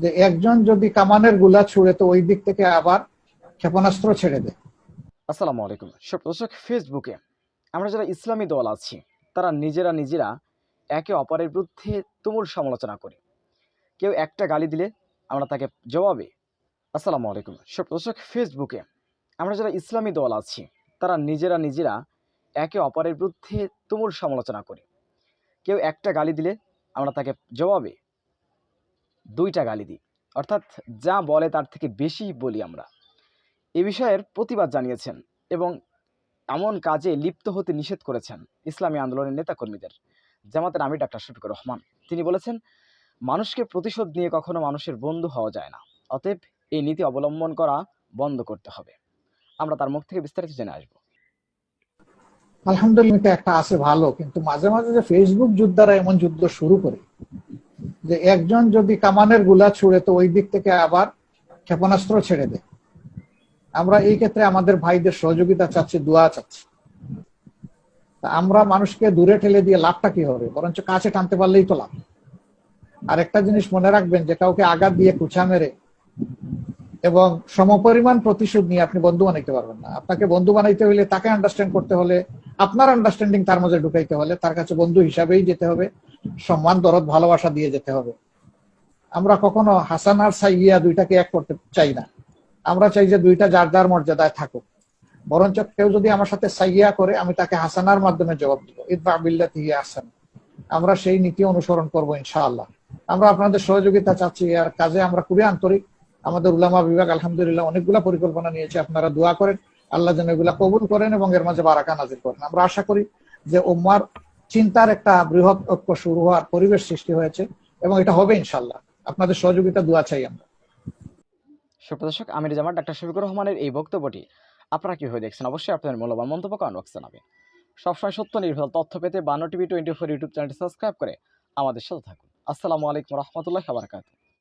যে একজন যদি কামানেরগুলা ছুড়ে, তো ওই দিক থেকে আবার ক্ষেপণাস্ত্র ছেড়ে দেয়। আসসালামু আলাইকুম। সব দর্শক, ফেসবুকে আমরা যারা ইসলামী দল আছি, তারা নিজেরা নিজেরা একে অপরের বিরুদ্ধে তুমুল সমালোচনা করি। কেউ একটা গালি দিলে আমরা তাকে জবাবে। আসসালামু আলাইকুম। সব দর্শক, ফেসবুকে আমরা যারা ইসলামী দল আছি, তারা নিজেরা নিজেরা একে অপরের বিরুদ্ধে তুমুল সমালোচনা করি। কেউ একটা গালি দিলে আমরা তাকে জবাবে। দুইটা গালি দিই। অর্থাৎ যা বলে তার থেকে বেশি বলি আমরা। এ বিষয়ের প্রতিবাদ জানিয়েছেন এবং এমন কাজে লিপ্ত হতে নিষেধ করেছেন ইসলামী আন্দোলনের নেতাকর্মীদের। জামাতের আমি ডাক্তার শফিকুর রহমান। তিনি বলেছেন, মানুষকে প্রতিশোধ নিয়ে কখনো মানুষের বন্ধু হওয়া যায় না। অতএব এই নীতি অবলম্বন করা বন্ধ করতে হবে। আমরা তার মুখ থেকে বিস্তারিত জেনে আসব। আলহামদুলিল্লাহ একটা আছে ভালো, কিন্তু মাঝে মাঝে যে ফেসবুক যোদ্ধারা এমন যুদ্ধ শুরু করে যে একজন যদি কামানেরগুলা ছুড়ে, তো ওই দিক থেকে আবার ক্ষেপণাস্ত্র ছেড়ে দেয়। আমরা এই ক্ষেত্রে আমাদের ভাইদের সহযোগিতা চাচ্ছি, দোয়া চাচ্ছি। আমরা মানুষকে দূরে ঠেলে দিয়ে লাভটা কি হবে? বরঞ্চ কাছে টানতে পারলেই তো লাভ। আর একটা জিনিস মনে রাখবেন, যে কাউকে আঘাত দিয়ে কুচা মেরে এবং সমপরিমাণ প্রতিশোধ নিয়ে আপনি বন্ধু বানাইতে পারবেন না। আপনাকে বন্ধু বানাইতে হলে তাকে আন্ডারস্ট্যান্ড করতে হলে আপনার আন্ডারস্ট্যান্ডিং তার মধ্যে ঢুকাইতে হলে তার কাছে বন্ধু হিসাবেই যেতে হবে, সম্মান, দরদ, ভালোবাসা দিয়ে যেতে হবে। আমরা কখনো হাসান আর সাইয়া দুইটাকে এক করতে চাই না। আমরা চাই যে দুইটা যার যার মর্যাদায় থাকুক। বরঞ্চ কেউ যদি আমার সাথে সাইয়া করে, আমি তাকে হাসানার মাধ্যমে জবাব দিব। ইদবা বিল্লাতি হাসান আমরা সেই নীতি অনুসরণ করব ইনশাআল্লাহ। আমরা আপনাদের সহযোগিতা চাচ্ছি। আর কাজে আমরা খুবই আন্তরিক। আমাদের উলামা বিভাগ আলহামদুলিল্লাহ অনেকগুলা পরিকল্পনা নিয়েছে। আপনারা দোয়া করেন। আল্লাহ যেন এগুলা কবুল করেন এবং এর মাঝে বারাকা নাজির করেন। আমরা আশা করি যে উম্মার চিন্তার একটা বৃহৎ ঐক্য শুরু হওয়ার পরিবেশ সৃষ্টি হয়েছে এবং এটা হবে ইনশাল্লাহ আপনাদের সহযোগিতা দোয়া চাই আমরা। সুপ্রদর্শক আমির জামাত ডাক্তার শফিকুর রহমানের এই বক্তব্যটি আপনারা কীভাবে দেখছেন? অবশ্যই আপনাদের মূল্যবান মন্তব্য কমেন্ট বক্সে জানাবেন। সবসময় সত্য নির্ভর, তথ্য পেতে বান্ন টিভি টোয়েন্টি ফোর ইউটিউব চ্যানেলটি সাবস্ক্রাইব করে আমাদের সাথে থাকুন। আসসালামু আলাইকুম রহমতুল্লাহ বারকাতুহ।